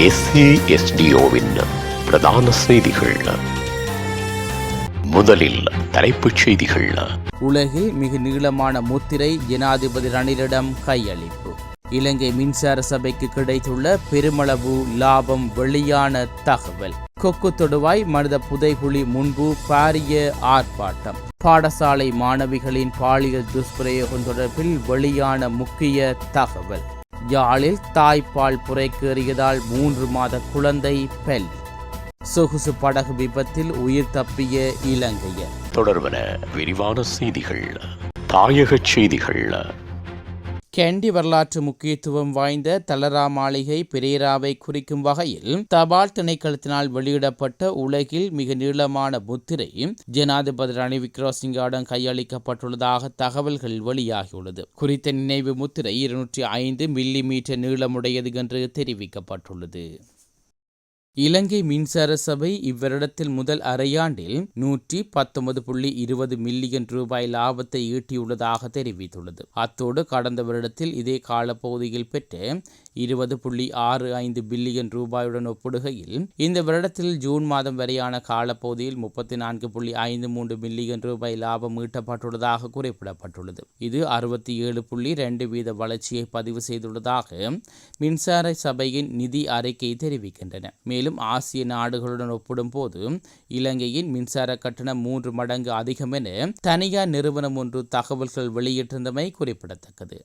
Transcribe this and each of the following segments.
எஸ்ஏஎஸ்டிஓவின் பிரதான செய்திகள். முதலில் தலைப்புச் செய்திகள். உலகில் மிக நீளமான முத்திரை ஜனாதிபதி ரணிலிடம் கையளிப்பு. இலங்கை மின்சார சபைக்கு கிடைத்துள்ள பெருமளவு லாபம் வெளியான தகவல். கொக்கு தொடுவாய் மனித புதைகுழி முன்பு பாரிய ஆர்ப்பாட்டம். பாடசாலை மாணவிகளின் பாலியல் துஷ்பிரயோகம் தொடர்பில் வெளியான முக்கிய தகவல். யாழில் தாய்ப்பால் புரைக்கேறியதால் மூன்று மாத குழந்தை பெல் சொகுசு படகு விபத்தில் உயிர் தப்பிய இலங்கையர். தொடர்பன விரிவான செய்திகள் தாயகச் செய்திகள். கெண்டி வரலாற்று முக்கியத்துவம் வாய்ந்த தலரா மாளிகை பிரேராவை குறிக்கும் வகையில் தபால் திணைக்களத்தினால் வெளியிடப்பட்ட உலகில் மிக நீளமான முத்திரை ஜனாதிபதி ரணில் விக்ரமசிங்காவிடம் கையளிக்கப்பட்டுள்ளதாக தகவல்கள் வெளியாகியுள்ளது. குறித்த நினைவு முத்திரை இருநூற்றி ஐந்து மில்லி மீட்டர் நீளமுடையது என்று தெரிவிக்கப்பட்டுள்ளது. இலங்கை மின்சார சபை இவ்வருடத்தில் முதல் அரையாண்டில் நூற்றி பத்தொன்பது புள்ளி இருபது மில்லியன் ரூபாய் லாபத்தை ஈட்டியுள்ளதாக தெரிவித்துள்ளது. அத்தோடு கடந்த வருடத்தில் இதே காலப்பகுதியில் பெற்ற இருபது புள்ளி ஆறு ஐந்து பில்லியன் ரூபாயுடன் ஒப்பிடுகையில் இந்த வருடத்தில் ஜூன் மாதம் வரையான காலப்பகுதியில் முப்பத்தி நான்கு புள்ளி ஐந்து மூன்று மில்லியன் ரூபாய் லாபம் ஈட்டப்பட்டுள்ளதாக குறிப்பிடப்பட்டுள்ளது. இது அறுபத்தி ஏழு புள்ளி ரெண்டு வீத வளர்ச்சியை பதிவு செய்துள்ளதாக மின்சார சபையின் நிதி அறிக்கை தெரிவிக்கின்றன. மேலும் ஆசிய நாடுகளுடன் ஒப்பிடும்போது இலங்கையின் மின்சார கட்டணம் மூன்று மடங்கு அதிகம் என தனியார் நிறுவனம் ஒன்று தகவல்கள் வெளியிட்டிருந்தமை குறிப்பிடத்தக்கது.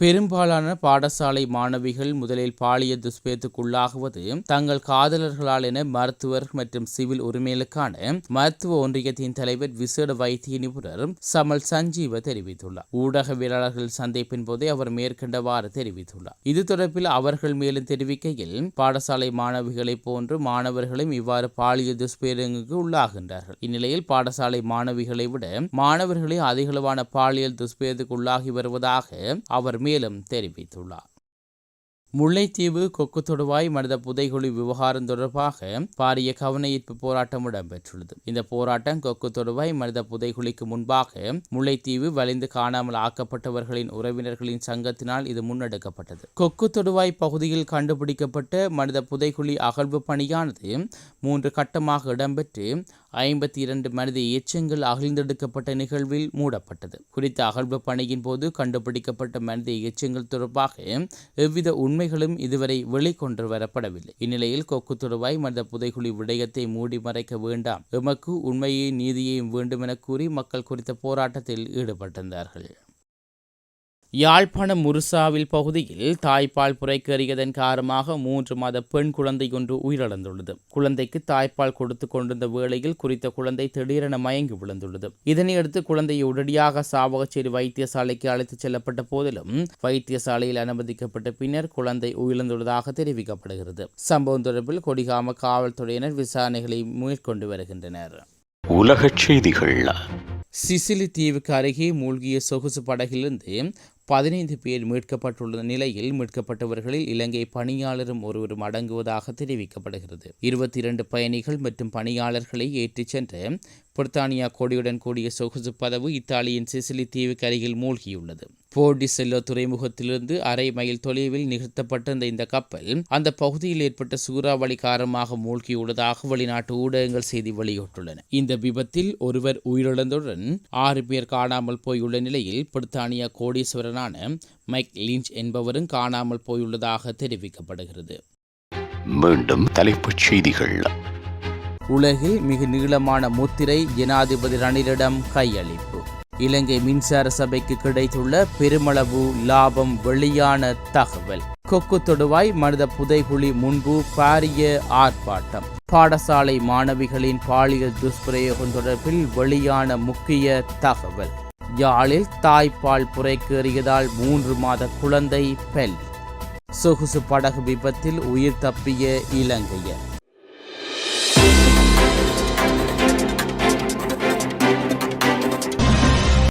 பெரும்பாலான பாடசாலை மாணவிகள் முதலில் பாலியல் துஷ்பேத்துக்குள்ளாகுவது தங்கள் காதலர்களால் என மருத்துவர் மற்றும் சிவில் உரிமைகளுக்கான மருத்துவ ஒன்றியத்தின் தலைவர் விசேட வைத்திய நிபுணர் சமல் சஞ்சீவ தெரிவித்துள்ளார். ஊடகவியலாளர்கள் சந்திப்பின் போதே அவர் மேற்கண்டவாறு தெரிவித்துள்ளார். இது தொடர்பில் அவர்கள் மேலும் தெரிவிக்கையில் பாடசாலை மாணவிகளைப் போன்று மாணவர்களும் இவ்வாறு பாலியல் துஷ்பிரங்களுக்கு உள்ளாகின்றார்கள். இந்நிலையில் பாடசாலை மாணவிகளை விட மாணவர்களே அதிகளவான பாலியல் துஷ்பிரத்துக்கு உள்ளாகி வருவதாக அவர் மேலும் தெரிவித்துள்ளார். முல்லைத்தீவு கொக்கு தொடுவாய் மனித புதைகுழி விவகாரம் தொடர்பாக பாரிய கவனஈர்ப்பு போராட்டம் இடம்பெற்றுள்ளது. இந்த போராட்டம் கொக்கு தொடுவாய் மனித புதைகுழிக்கு முன்பாக முல்லைத்தீவு வலிந்து காணாமல் ஆக்கப்பட்டவர்களின் உறவினர்களின் சங்கத்தினால் இது முன்னெடுக்கப்பட்டது. கொக்கு தொடுவாய் பகுதியில் கண்டுபிடிக்கப்பட்ட மனித புதைகுழி அகழ்வு பணியானது மூன்று கட்டமாக இடம்பெற்று ஐம்பத்தி இரண்டு மனித எச்சங்கள் அகழ்ந்தெடுக்கப்பட்ட நிகழ்வில் மூடப்பட்டது. குறித்த அகழ்வு பணியின் போது கண்டுபிடிக்கப்பட்ட மனித எச்சங்கள் தொடர்பாக எவ்வித உண்மைகளும் இதுவரை வெளிக்கொண்டு வரப்படவில்லை. இந்நிலையில் கொக்கு துறவாய் மனித புதைகுழி விடயத்தை மூடி மறைக்க வேண்டாம். எமக்கு உண்மையையும் நீதியையும் வேண்டும் என கூறி மக்கள் குறித்த போராட்டத்தில் ஈடுபட்டிருந்தார்கள். யாழ்ப்பாணம் முருசாவில் பகுதியில் தாய்ப்பால் புரைக்கேறியதன் காரணமாக மூன்று மாத பெண் குழந்தை ஒன்று உயிரிழந்துள்ளது. குழந்தைக்கு தாய்ப்பால் கொடுத்து கொண்டிருந்த வேளையில் குறித்த குழந்தை திடீரென மயங்கி விழுந்துள்ளது. இதனையடுத்து குழந்தையை உடனடியாக சாவகச்சேரி வைத்தியசாலைக்கு அழைத்துச் செல்லப்பட்ட போதிலும் வைத்தியசாலையில் அனுமதிக்கப்பட்ட பின்னர் குழந்தை உயிரிழந்துள்ளதாக தெரிவிக்கப்படுகிறது. சம்பவம் தொடர்பில் கொடிகாம காவல்துறையினர் விசாரணைகளை மேற்கொண்டு வருகின்றனர். உலகச் செய்திகள் சிசிலி தீவுக்கு அருகே மூழ்கிய சொகுசு படகிலிருந்து பதினைந்து பேர் மீட்கப்பட்டுள்ள நிலையில் மீட்கப்பட்டவர்களில் இலங்கை பணியாளரும் ஒருவரும் அடங்குவதாக தெரிவிக்கப்படுகிறது. இருபத்தி இரண்டு பயணிகள் மற்றும் பணியாளர்களை ஏற்றிச் சென்ற பிரித்தானியா கொடியுடன் கூடிய சொகுசு பதவு இத்தாலியின் சிசிலி தீவுக்கு அருகில் மூழ்கியுள்ளது. போர்டி செல்லோ துறைமுகத்திலிருந்து அரை மைல் தொலைவில் நிறுத்தப்பட்டிருந்த இந்த கப்பல் அந்த பகுதியில் ஏற்பட்ட சூறாவளி காரணமாக மூழ்கியுள்ளதாக வெளிநாட்டு ஊடகங்கள் செய்தி வெளியிட்டுள்ளன. இந்த விபத்தில் ஒருவர் உயிரிழந்ததுடன் ஆறு பேர் காணாமல் போயுள்ள நிலையில் பிரித்தானியா கோடீஸ்வரனான மைக் லிஞ்ச் என்பவரும் காணாமல் போயுள்ளதாக தெரிவிக்கப்படுகிறது. மீண்டும் தலைப்புச் செய்திகள். உலகில் மிக நீளமான முத்திரை ஜனாதிபதி ரணிலிடம் கையளிப்பு. இலங்கை மின்சார சபைக்கு கிடைத்துள்ள பெருமளவு லாபம் வெளியான தகவல். கொக்கு தொடுவாய் மனித புதைகுழி முன்பு பாரிய ஆர்ப்பாட்டம். பாடசாலை மாணவிகளின் பாலியல் துஷ்பிரயோகம் தொடர்பில் வெளியான முக்கிய தகவல். யாழில் தாய்ப்பால் புரைக்கேறியதால் மூன்று மாத குழந்தை பெல். சொகுசு படகு விபத்தில் உயிர் தப்பிய இலங்கையர்.